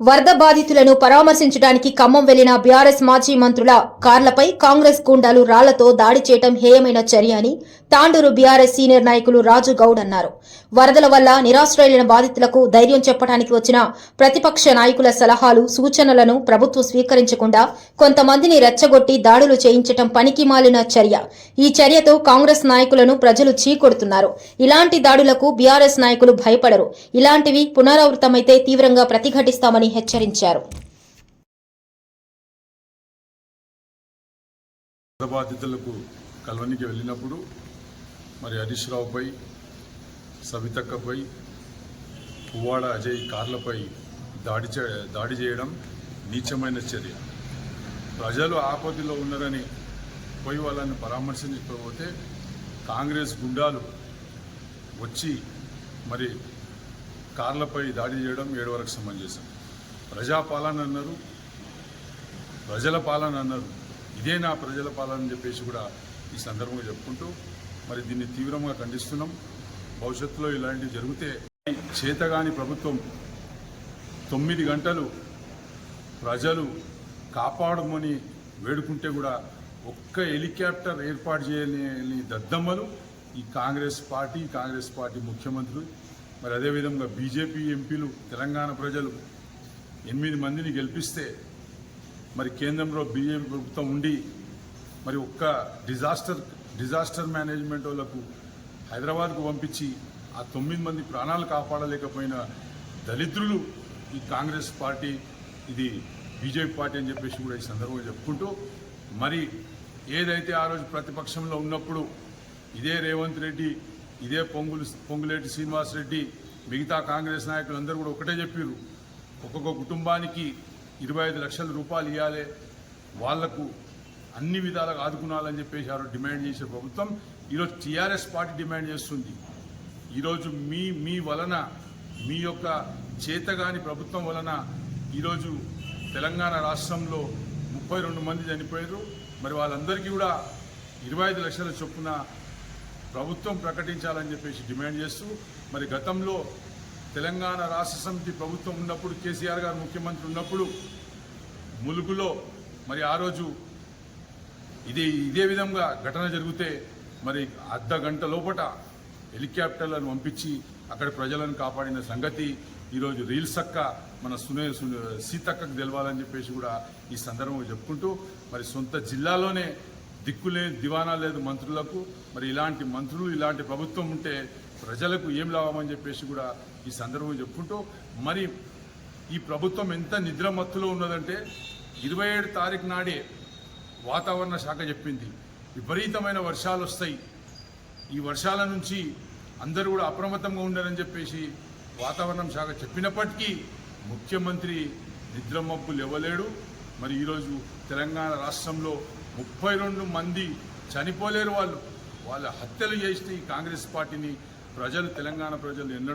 వరద బాధితులను పరామర్శించడానికి ఖమ్మం వెళ్ళిన బీఆర్ఎస్ మాజీ మంత్రుల కార్లపై కాంగ్రెస్ గూండాలు రాళ్ళతో దాడి చేయటం హేయమైన చర్య అని తాండూరు బీఆర్ఎస్ సీనియర్ నాయకులు రాజు గౌడ్ అన్నారు. వరదల వల్ల నిరాశ్రయులైన బాధితులకు ధైర్యం చెప్పడానికి వచ్చిన ప్రతిపక్ష నాయకుల సలహాలు సూచనలను ప్రభుత్వం స్వీకరించకుండా కొంతమందిని రెచ్చగొట్టి దాడులు చేయించటం పనికి మాలిన చర్య. ఈ చర్యతో కాంగ్రెస్ నాయకులను ప్రజలు చీకొడుతున్నారు. ఇలాంటి దాడులకు బీఆర్ఎస్ నాయకులు భయపడరు. ఇలాంటివి పునరావృతమైతే తీవ్రంగా ప్రతిఘటిస్తామని హెచ్చరించారు. బాధితులకు కల్వనికి వెళ్ళినప్పుడు మరి హరీష్ రావుపై సవితక్కపై పువ్వాడ అజయ్ కార్లపై దాడి చే దాడి చేయడం నీచమైన చర్య. ప్రజలు ఆపదలో ఉన్నారని పోయి వాళ్ళని పరామర్శించకపోతే కాంగ్రెస్ గుండాలు వచ్చి మరి కార్లపై దాడి చేయడం ఏడు వరకు సమంజసం. ప్రజాపాలన అన్నారు. ప్రజల పాలన అన్నారు. ఇదే నా ప్రజల పాలన అని చెప్పేసి కూడా ఈ సందర్భంగా చెప్పుకుంటూ మరి దీన్ని తీవ్రంగా ఖండిస్తున్నాం. భవిష్యత్తులో ఇలాంటివి జరిగితే చేతగాని ప్రభుత్వం తొమ్మిది గంటలు ప్రజలు కాపాడమని వేడుకుంటే కూడా ఒక్క హెలికాప్టర్ ఏర్పాటు చేయలేని దద్దమ్మలు ఈ కాంగ్రెస్ పార్టీ కాంగ్రెస్ పార్టీ ముఖ్యమంత్రులు మరి అదేవిధంగా బీజేపీ ఎంపీలు తెలంగాణ ప్రజలు ఎనిమిది మందిని గెలిపిస్తే మరి కేంద్రంలో బీజేపీ ప్రభుత్వం ఉండి మరి ఒక్క డిజాస్టర్ డిజాస్టర్ మేనేజ్మెంట్ వాళ్ళకు హైదరాబాద్కు పంపించి ఆ తొమ్మిది మంది ప్రాణాలు కాపాడలేకపోయిన దళిద్రులు ఈ కాంగ్రెస్ పార్టీ ఇది బీజేపీ పార్టీ అని చెప్పేసి కూడా ఈ సందర్భంగా చెప్పుకుంటూ మరి ఏదైతే ఆ రోజు ప్రతిపక్షంలో ఉన్నప్పుడు ఇదే రేవంత్ రెడ్డి ఇదే పొంగులు పొంగులేటి శ్రీనివాస్ రెడ్డి మిగతా కాంగ్రెస్ నాయకులు అందరూ కూడా ఒకటే చెప్పారు ఒక్కొక్క కుటుంబానికి ఇరవై ఐదు లక్షల రూపాయలు ఇవ్వాలి వాళ్ళకు అన్ని విధాలుగా ఆదుకునాలని చెప్పేసి డిమాండ్ చేసే ప్రభుత్వం ఈరోజు టీఆర్ఎస్ పార్టీ డిమాండ్ చేస్తుంది. ఈరోజు మీ మీ వలన మీ యొక్క చేతగాని ప్రభుత్వం వలన ఈరోజు తెలంగాణ రాష్ట్రంలో ముప్పై రెండు మంది చనిపోయారు మరి వాళ్ళందరికీ కూడా ఇరవై ఐదు లక్షల చొప్పున ప్రభుత్వం ప్రకటించాలని చెప్పేసి డిమాండ్ చేస్తూ మరి గతంలో తెలంగాణ రాష్ట్ర సమితి ప్రభుత్వం ఉన్నప్పుడు కేసీఆర్ గారు ముఖ్యమంత్రి ఉన్నప్పుడు ములుగులో మరి ఆ రోజు ఇది ఇదే విధంగా ఘటన జరిగితే మరి అర్ధ గంట లోపట హెలికాప్టర్లను పంపించి అక్కడ ప్రజలను కాపాడిన సంగతి ఈరోజు రీల్స్ అక్క మన సునే సు- సీతక్కకు తెలవాలని చెప్పేసి కూడా ఈ సందర్భంగా చెప్పుకుంటూ మరి సొంత జిల్లాలోనే దిక్కులే దివానా లేదు మంత్రులకు. మరి ఇలాంటి మంత్రులు ఇలాంటి ప్రభుత్వం ఉంటే ప్రజలకు ఏం లాభమని చెప్పేసి కూడా ఈ సందర్భం చెప్పుకుంటూ మరి ఈ ప్రభుత్వం ఎంత నిద్రమత్తులో ఉన్నదంటే ఇరవై ఏడు తారీఖు నాడే వాతావరణ శాఖ చెప్పింది. విపరీతమైన వర్షాలు వస్తాయి. ఈ వర్షాల నుంచి అందరూ కూడా అప్రమత్తంగా ఉండాలని చెప్పేసి వాతావరణం శాఖ చెప్పినప్పటికీ ముఖ్యమంత్రి నిద్రమబ్బులు ఇవ్వలేడు మరి ఈరోజు తెలంగాణ రాష్ట్రంలో ముప్పై రెండు మంది చనిపోలేరు వాళ్ళు. వాళ్ళ హత్యలు చేస్తే ఈ కాంగ్రెస్ పార్టీని ప్రజలు తెలంగాణ ప్రజలు ఎన్నడూ